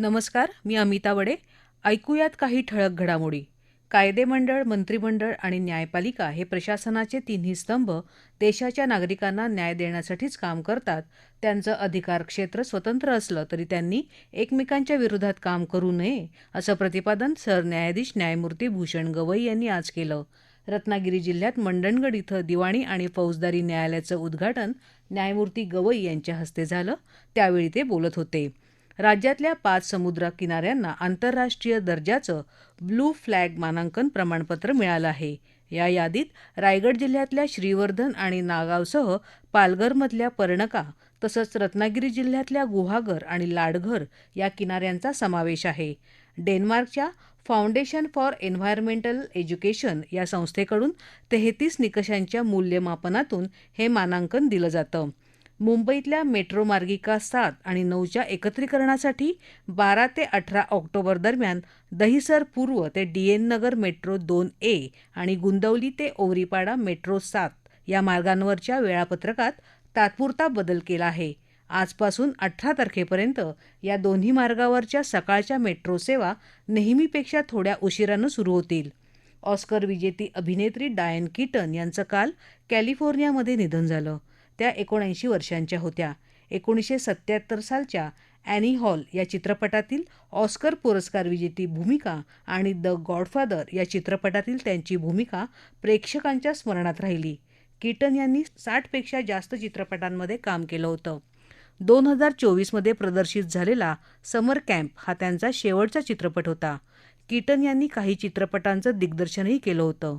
नमस्कार मी अमिता वडे. ऐकूयात काही ठळक घडामोडी. कायदेमंडळ मंत्रिमंडळ आणि न्यायपालिका हे प्रशासनाचे तिन्ही स्तंभ देशाच्या नागरिकांना न्याय देण्यासाठीच काम करतात. त्यांचं अधिकार क्षेत्र स्वतंत्र असलं तरी त्यांनी एकमेकांच्या विरोधात काम करू नये असं प्रतिपादन सरन्यायाधीश न्यायमूर्ती भूषण गवई यांनी आज केलं. रत्नागिरी जिल्ह्यात मंडणगड इथं दिवाणी आणि फौजदारी न्यायालयाचं उद्घाटन न्यायमूर्ती गवई यांच्या हस्ते झालं. त्यावेळी ते बोलत होते. राज्यातल्या पाच समुद्र किनाऱ्यांना आंतरराष्ट्रीय दर्जाचं ब्लू फ्लॅग मानांकन प्रमाणपत्र मिळालं आहे. या यादीत रायगड जिल्ह्यातल्या श्रीवर्धन आणि नागावसह पालघरमधल्या पर्णका तसंच रत्नागिरी जिल्ह्यातल्या गुहागर आणि लाडघर या किनाऱ्यांचा समावेश आहे. डेन्मार्कच्या फाउंडेशन फॉर एन्व्हायरमेंटल एज्युकेशन या संस्थेकडून तेहतीस निकषांच्या मूल्यमापनातून हे मानांकन दिलं जातं. मुंबईतल्या मेट्रो मार्गिका सात आणि नऊच्या एकत्रीकरणासाठी बारा ते अठरा ऑक्टोबर दरम्यान दहिसर पूर्व ते डीएन नगर मेट्रो दोन ए आणि गुंदवली ते ओवरीपाडा मेट्रो सात या मार्गांवरच्या वेळापत्रकात तात्पुरता बदल केला आहे. आजपासून अठरा तारखेपर्यंत या दोन्ही मार्गावरच्या सकाळच्या मेट्रो सेवा नेहमीपेक्षा थोड्या उशिरानं सुरू होतील. ऑस्कर विजेती अभिनेत्री डायन कीटन यांचं काल कॅलिफोर्नियामध्ये निधन झालं. त्या एकोणऐंशी वर्षांच्या होत्या. एकोणीसशे सत्याहत्तर सालच्या ॲनी हॉल या चित्रपटातील ऑस्कर पुरस्कार विजेती भूमिका आणि द गॉडफादर या चित्रपटातील त्यांची भूमिका प्रेक्षकांच्या स्मरणात राहिली. कीटन यांनी साठपेक्षा जास्त चित्रपटांमध्ये काम केलं होतं. दोन हजार चोवीसमध्ये प्रदर्शित झालेला समर कॅम्प हा त्यांचा शेवटचा चित्रपट होता. कीटन यांनी काही चित्रपटांचं दिग्दर्शनही केलं होतं.